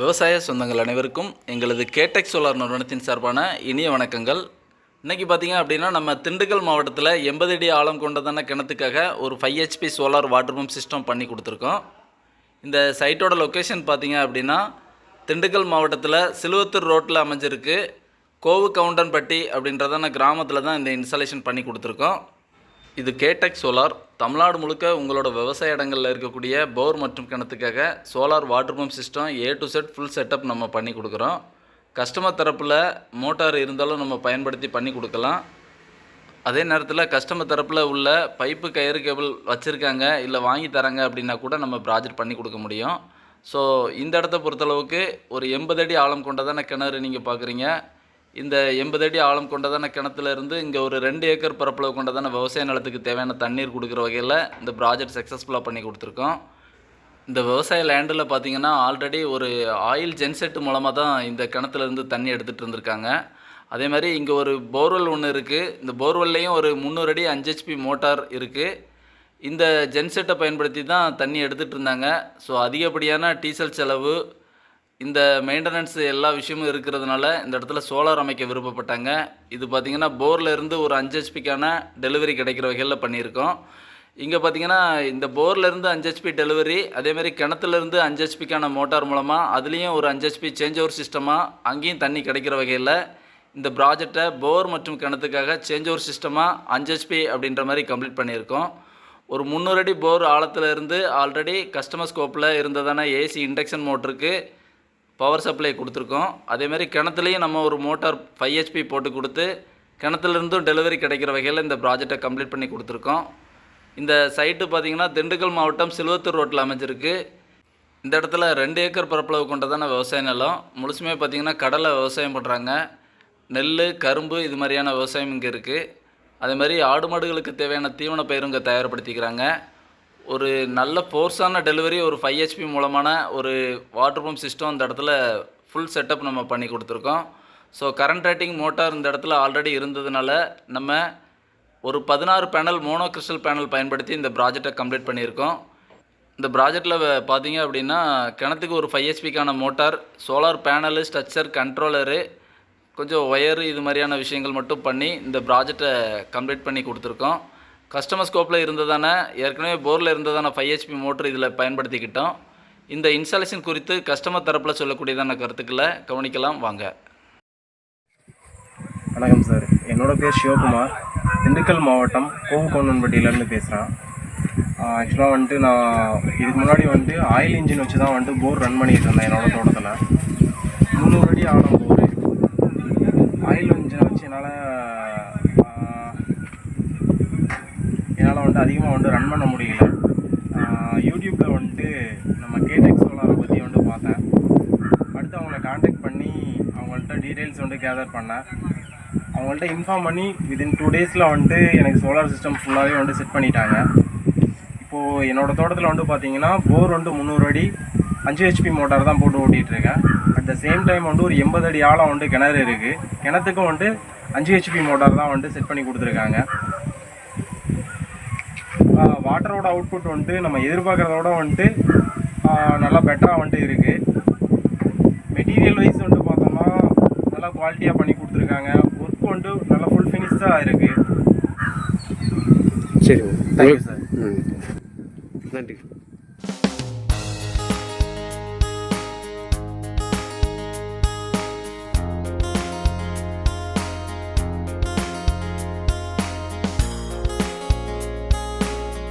விவசாய சொந்தங்கள் அனைவருக்கும் எங்களது கேடெக் சோலார் நிறுவனத்தின் சார்பான இனிய வணக்கங்கள். இன்றைக்கி பார்த்தீங்க அப்படின்னா நம்ம திண்டுக்கல் மாவட்டத்தில் எண்பது அடி ஆழம் கொண்டதான கிணத்துக்காக ஒரு five HP solar water pump system பண்ணி கொடுத்துருக்கோம். இந்த சைட்டோட லொக்கேஷன் பார்த்தீங்க அப்படின்னா திண்டுக்கல் மாவட்டத்தில் சிலுவத்தூர் ரோட்டில் அமைஞ்சிருக்கு. கோவு கவுண்டன்பட்டி அப்படின்றதான கிராமத்தில் தான் இந்த இன்ஸ்டாலேஷன் பண்ணி கொடுத்துருக்கோம். இது கேடெக் சோலார். தமிழ்நாடு முழுக்க உங்களோட விவசாய இடங்களில் இருக்கக்கூடிய போர் மற்றும் கிணத்துக்காக solar water pump system A to set full setup நம்ம பண்ணி கொடுக்குறோம். கஸ்டமர் தரப்பில் மோட்டார் இருந்தாலும் நம்ம பயன்படுத்தி பண்ணி கொடுக்கலாம். அதே நேரத்தில் கஸ்டமர் தரப்பில் உள்ள பைப்பு கயிறு கேபிள் வச்சுருக்காங்க இல்லை வாங்கி தராங்க அப்படின்னா கூட நம்ம ப்ராஜெக்ட் பண்ணி கொடுக்க முடியும். ஸோ இந்த இடத்த பொறுத்தளவுக்கு ஒரு எண்பது அடி ஆழம் கொண்டதான கிணறு நீங்கள் பார்க்குறீங்க இந்த எண்பது அடி ஆழம் கொண்டதான கிணத்துல இருந்து இங்கே ஒரு ரெண்டு ஏக்கர் பரப்பளவு கொண்டதான விவசாய நிலத்துக்கு தேவையான தண்ணீர் கொடுக்குற வகையில் இந்த ப்ராஜெக்ட் சக்ஸஸ்ஃபுல்லாக பண்ணி கொடுத்துருக்கோம். இந்த விவசாய லேண்டில் பார்த்தீங்கன்னா ஆல்ரெடி ஒரு ஆயில் ஜென்செட் மூலமாக தான் இந்த கிணத்துல இருந்து தண்ணி எடுத்துகிட்டு இருந்திருக்காங்க. அதே மாதிரி இங்கே ஒரு போர்வெல் ஒன்று இருக்குது இந்த போர்வெல்லையும் ஒரு முந்நூறு அடி அஞ்சு ஹெச்பி மோட்டார் இருக்குது இந்த ஜென்செட்டை பயன்படுத்தி தான் தண்ணி எடுத்துகிட்டு இருந்தாங்க. ஸோ அதிகப்படியான டீசல் செலவு இந்த மெயின்டெனன்ஸ் எல்லா விஷயமும் இருக்கிறதுனால இந்த இடத்துல சோலார் அமைக்க விருப்பப்பட்டாங்க. இது பார்த்திங்கன்னா போரில் இருந்து ஒரு அஞ்சு ஹெச்பிக்கான டெலிவரி கிடைக்கிற வகையில் பண்ணியிருக்கோம். இங்கே பார்த்தீங்கன்னா இந்த போர்லேருந்து அஞ்சு ஹெச்பி டெலிவரி அதேமாதிரி கிணத்துலேருந்து அஞ்சு ஹெச்பிக்கான மோட்டார் மூலமாக அதுலேயும் ஒரு அஞ்சு ஹெச்பி சேஞ்ச் ஓவர் சிஸ்டமாக அங்கேயும் தண்ணி கிடைக்கிற வகையில் இந்த ப்ராஜெக்டை போர் மற்றும் கிணத்துக்காக சேஞ்ச் ஓவர் சிஸ்டமாக அஞ்சு ஹெச்பி அப்படின்ற மாதிரி கம்ப்ளீட் பண்ணியிருக்கோம். ஒரு முந்நூறு அடி போர் ஆழத்தில் இருந்து ஆல்ரெடி கஸ்டமர் ஸ்கோப்பில் இருந்ததான ஏசி இண்டக்ஷன் மோட்டருக்கு பவர் சப்ளை கொடுத்துருக்கோம். அதேமாதிரி கிணத்துலையும் நம்ம ஒரு மோட்டார் ஃபைவ் ஹெச்பி போட்டு கொடுத்து கிணத்துலேருந்தும் டெலிவரி கிடைக்கிற வகையில் இந்த ப்ராஜெக்டை கம்ப்ளீட் பண்ணி கொடுத்துருக்கோம். இந்த சைட்டு பார்த்திங்கன்னா திண்டுக்கல் மாவட்டம் சிலுவத்தூர் ரோட்டில் அமைஞ்சிருக்கு. இந்த இடத்துல ரெண்டு ஏக்கர் பரப்பளவு கொண்டதான விவசாய நிலம். முழுசுமே பார்த்திங்கன்னா கடலை விவசாயம் பண்ணுறாங்க நெல் கரும்பு இது மாதிரியான விவசாயம் இங்கே இருக்குது அதே மாதிரி ஆடு மாடுகளுக்கு தேவையான தீவன பயிரும் இங்கே தயார்படுத்திக்கிறாங்க. ஒரு நல்ல ஃபோர்ஸான டெலிவரி ஒரு ஃபைவ் ஹெச்பி மூலமான ஒரு வாட்டர் பம்ப் சிஸ்டம் அந்த இடத்துல ஃபுல் செட்டப் நம்ம பண்ணி கொடுத்துருக்கோம். ஸோ கரண்ட் ரேட்டிங் மோட்டார் இந்த இடத்துல ஆல்ரெடி இருந்ததுனால நம்ம ஒரு பதினாறு பேனல் மோனோ கிறிஸ்டல் பேனல் பயன்படுத்தி இந்த ப்ராஜெக்டை கம்ப்ளீட் பண்ணியிருக்கோம். இந்த ப்ராஜெக்டில் பார்த்தீங்க அப்படின்னா கிணத்துக்கு ஒரு five ஹெச்பிக்கான motor solar panel structure controller கொஞ்சம் ஒயரு இது மாதிரியான விஷயங்கள் மட்டும் பண்ணி இந்த ப்ராஜெக்டை கம்ப்ளீட் பண்ணி கொடுத்துருக்கோம். கஸ்டமர் ஸ்கோப்பில் இருந்ததான? ஏற்கனவே போரில் இருந்ததான ஃபைவ் ஹெச்பி மோட்டர் இதில் பயன்படுத்திக்கிட்டோம். இந்த இன்ஸ்டாலேஷன் குறித்து கஸ்டமர் தரப்பில் சொல்லக்கூடியதான கருத்துக்களை கவனிக்கலாம். வாங்க. வணக்கம் சார். என்னோட பேர் சிவகுமார். திண்டுக்கல் மாவட்டம் கோவுக்கோணன்பட்டியிலேருந்து பேசுகிறேன் ஆக்சுவலாக வந்துட்டு நான் இதுக்கு முன்னாடி வந்துட்டு ஆயில் இன்ஜின் வச்சு தான் வந்துட்டு போர் ரன் பண்ணிகிட்டு இருந்தேன் என்னோடய தோட்டத்தில். முந்நூறு அடி ஆழம் போர் ஆயில் இன்ஜினை வச்சு என்னால் என்னால் வந்துட்டு அதிகமாக வந்துட்டு ரன் பண்ண முடியல. யூடியூப்பில் வந்துட்டு நம்ம கேடெக் சோலாரை பற்றி வந்துட்டு பார்த்தேன். அடுத்து அவங்கள காண்டாக்ட் பண்ணி அவங்கள்ட்ட டீட்டெயில்ஸ் வந்துட்டு கேதர் பண்ணேன். அவங்கள்ட்ட இன்ஃபார்ம் பண்ணி விதின் டூ டேஸில் வந்துட்டு எனக்கு சோலார் சிஸ்டம் ஃபுல்லாகவே வந்துட்டு செட் பண்ணிட்டாங்க. இப்போது என்னோட தோட்டத்தில் வந்துட்டு பார்த்தீங்கன்னா போர் வந்துட்டு முந்நூறு அடி அஞ்சு ஹெச்பி மோட்டார் தான் போட்டு ஓட்டிகிட்டு இருக்கேன். அட் த சேம் டைம் வந்துட்டு ஒரு எண்பது அடி ஆழம் வந்துட்டு கிணறு இருக்குது கிணத்துக்கும் வந்துட்டு அஞ்சு ஹெச்பி மோட்டார் தான் வந்துட்டு செட் பண்ணி கொடுத்துருக்காங்க. வாட்டரோட அவுட்புட் வந்துட்டு நம்ம எதிர்பார்க்குறதோட வந்துட்டு நல்லா பெட்டராக வந்துட்டு இருக்குது மெட்டீரியல் வைஸ் வந்துட்டு பார்த்தோம்னா நல்லா குவாலிட்டியாக பண்ணி கொடுத்துருக்காங்க. ஒர்க் வந்துட்டு நல்லா ஃபுல் ஃபினிஷ்டாக இருக்குது சரி தேங்க்யூ சார் ம். நன்றி.